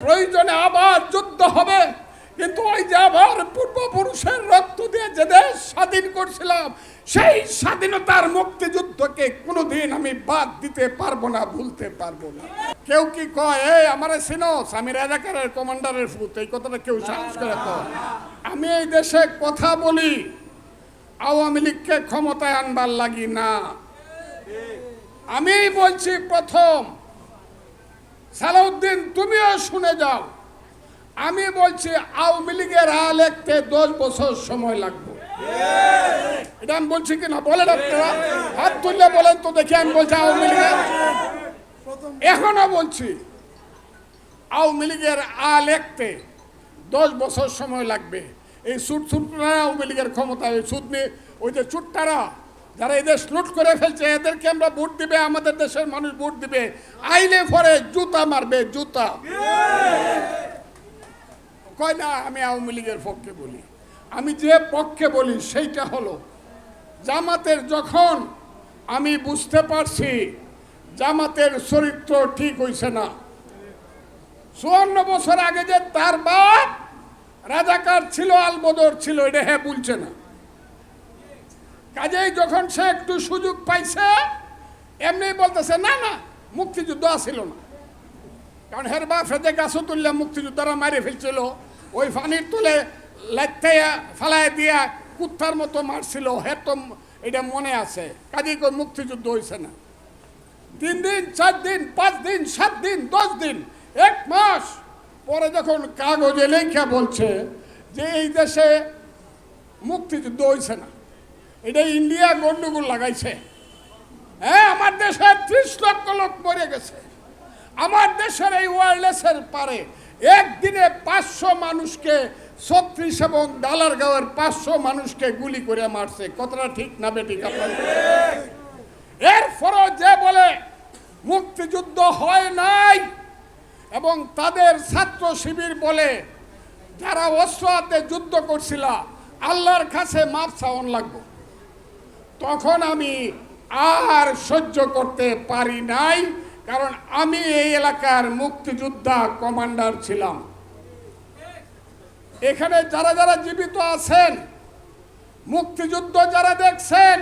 প্রয়োজনে আবার যুদ্ধ হবে। কিন্তু ওই যে আবার পূর্বপুরুষের রক্ত দিয়ে যে দেশ স্বাধীন করছিলাম, সেই স্বাধীনতার মুক্তিযুদ্ধকে কোনোদিন আমি বাদ দিতে পারব না, ভুলতে পারব না। কেউ কি কয়, এই আমার সিনোস আমি রাজাকারের কমান্ডারের ফুত এই কথাটা কেউ সাহস করে কয় আমি এই দেশে কথা বলি, আওয়ামী লীগকে ক্ষমতায় আনবার লাগি না। আমি বলছি প্রথম সালাউদ্দিন, তুমিও শুনে যাও। আমি বলছি, আওয়ামী লীগের আ লিখতে দশ বছর সময় লাগবে। এটা আমি বলছি কিনা বলেন আপনারা। হাত তুললে বলেন তো, দেখি আমি বলছি আওয়ামী লীগের। এখনও বলছি, আওয়ামী লীগের আ লিখতে দশ বছর সময় লাগবে। এই সুট সুটরা আওয়ামী লীগের ক্ষমতা ওই সুদ নিয়ে ওই যে চুট্টারা যারা এই দেশ লুট করে ফেলছে, এদেরকে আমরা ভোট দিবে, আমাদের দেশের মানুষ ভোট দিবে। আইলে পরে জুতা মারবে, জুতা। কয় না, আমি আওয়ামী লীগের পক্ষে বলি। আমি যে পক্ষে বলি, সেইটা হলো, জামাতের যখন আমি বুঝতে পারছি, জামাতের চরিত্র ঠিক হইছে না। চুয়ান্ন বছর আগে যে তার বাপ রাজাকার ছিল, আলবদর ছিল, এটা হ্যাঁ বলছে না। কাজেই যখন সে একটু সুযোগ পাইছে এমনি বলতেছে, না না, মুক্তিযুদ্ধ আসিল না। কারণ হের বাপ হেদে গাছও তুললে মুক্তিযোদ্ধারা মারে ফেলছিল, ওই ফানির তুলে লাইতে ফালায় দিয়া কুত্তার মতো মারছিল হে তো এটা মনে আছে। কাজেই কই মুক্তিযুদ্ধ হয়েছে না। তিন দিন, চার দিন, পাঁচ দিন, সাত দিন, দশ দিন, এক মাস পরে যখন কাগজে লেখা বলছে যে এই দেশে মুক্তিযুদ্ধ হয়েছে না। এটা ইন্ডিয়া গন্ডগোল লাগাইছে। হ্যাঁ আমার দেশে ত্রিশ লক্ষ লোক মরে গেছে। আমার দেশের এই ওয়ারলেসের পারে একদিনে পাঁচশো মানুষকে ছত্রিশ এবং ডালার গাঁয়ের পাঁচশো মানুষকে গুলি করে মারছে। কতটা ঠিক না বেঠিক আপনার? এরপরও যে বলে, মুক্তিযুদ্ধ হয় নাই এবং তাদের ছাত্র শিবির বলে, যারা অস্ত্র হাতে যুদ্ধ করছিল, আল্লাহর কাছে মাপ চাওয়ান লাগবো। তখন আমি আর সহ্য করতে পারি নাই, কারণ আমি এই এলাকার মুক্তিযোদ্ধা কমান্ডার ছিলাম। এখানে যারা যারা জীবিত আছেন, মুক্তিযুদ্ধ যারা দেখছেন,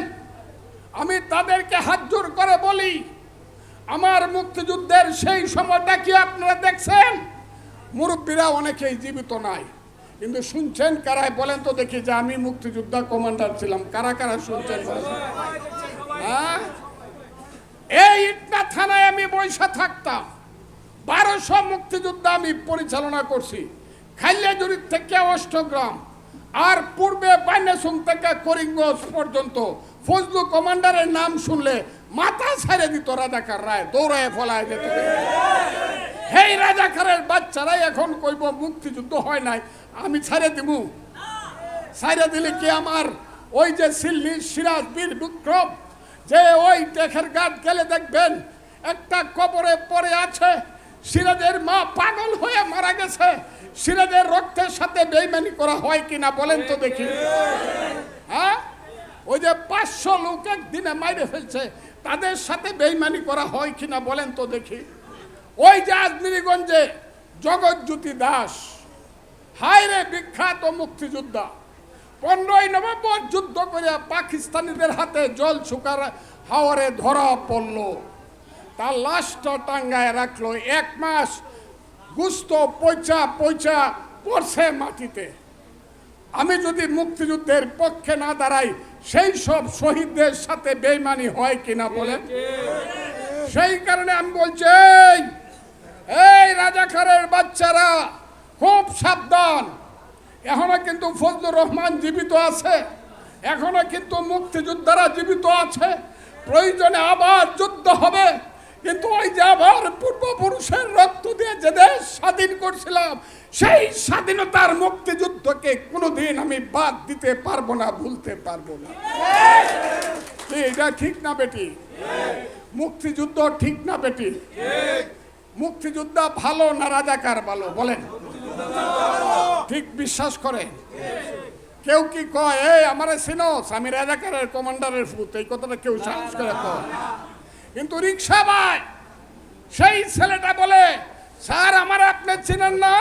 আমি তাদেরকে হাত জোর করে বলি, আমার মুক্তিযুদ্ধের সেই সময়টা কি আপনারা দেখছেন? মুরব্বীরা অনেকেই জীবিত নাই। কিন্তু শুনছেন কারাই বলেন তো দেখি যে আমি মুক্তিযোদ্ধা কমান্ডার ছিলাম। কারা কারা শুনছেন? হ্যাঁ? এই ইটনা থানায় আমি বৈশা থাকতাম। বারোশো মুক্তিযোদ্ধা আমি পরিচালনা করছি। খাইলাজুরি থেকে অষ্টগ্রাম আর পূর্বে বাইনাসুম থেকে করিমগঞ্জ পর্যন্ত ফজলু কমান্ডারের নাম শুনলে মাথা ছেড়ে দিত রাজাকার রায় দৌড়ায় ফলায় যেত। হেই রাজাকারের বাচ্চারাই এখন কইব মুক্তিযুদ্ধ হয় নাই। আমি ছাড়ে দিব। ছাড়ে দিলে কি আমার? ওই যে সিল্লি সিরাজ বীর বিক্রম, যে ওই টেখের গাছ গেলে দেখবেন, একটা কবরে পড়ে আছে। সিরাজের মা পাগল হয়ে মারা গেছে। সিরাজের রক্তের সাথে বেইমানি করা হয় কিনা বলেন তো দেখি। হ্যাঁ? ওই যে পাঁচশো লোক একদিনে মাইরে ফেলছে, তাদের সাথে বেইমানি করা হয় কিনা বলেন তো দেখি। ওই যে আজমিরিগঞ্জে জগৎজ্যোতি দাস হায়রে বিখ্যাত মুক্তিযোদ্ধা। পনেরোই নভেম্বর যুদ্ধ করে পাকিস্তানিদের হাতে জল শুকার হাওয়ারে ধরা পড়ল। তার লাশটা টাঙ্গায় রাখল এক মাস গুস্ত পয়চা পয়চা পড়ছে মাটিতে। আমি যদি মুক্তিযুদ্ধের পক্ষে না দাঁড়াই সেই সব শহীদদের সাথে বেইমানি হয় কিনা বলেন? সেই কারণে আমি বলছি এই, রাজাকারের বাচ্চারা খুব সাবধান। এখনও কিন্তু ফজলুর রহমান জীবিত আছে। এখনও কিন্তু মুক্তিযোদ্ধারা জীবিত আছে। প্রয়োজনে আবার যুদ্ধ হবে। কিন্তু ওই যে আবার পূর্বপুরুষের রক্ত দিয়ে যে দেশ স্বাধীন করছিলাম, সেই স্বাধীনতার মুক্তিযুদ্ধকে কোনোদিন আমি বাদ দিতে পারব না, ভুলতে পারব না। এটা ঠিক না বেটি? মুক্তিযুদ্ধ ঠিক না বেটি? মুক্তিযোদ্ধা ভালো না রাজাকার ভালো? বলেন। ঠিক বিশ্বাস করে কেউ কি কয়, এই, আমার সিনোস আমি রাজাকারের কমান্ডারের ফুত এই কথাটা কেউ সাহস করে কয় কিন্তু রিক্সা ভাই, সেই ছেলেটা বলে, স্যার, আমার আপনি চিনেন না,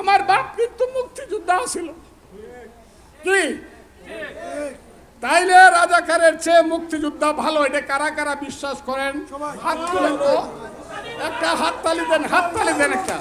আমার বাপ কিন্তু মুক্তিযোদ্ধা ছিল। কি? তাইলে রাজাকারের চেয়ে মুক্তিযোদ্ধা ভালো, এটা কারা কারা বিশ্বাস করেন? হাত তুলেন তো। একটা হাততালি দেন হাততালি দেন একটা।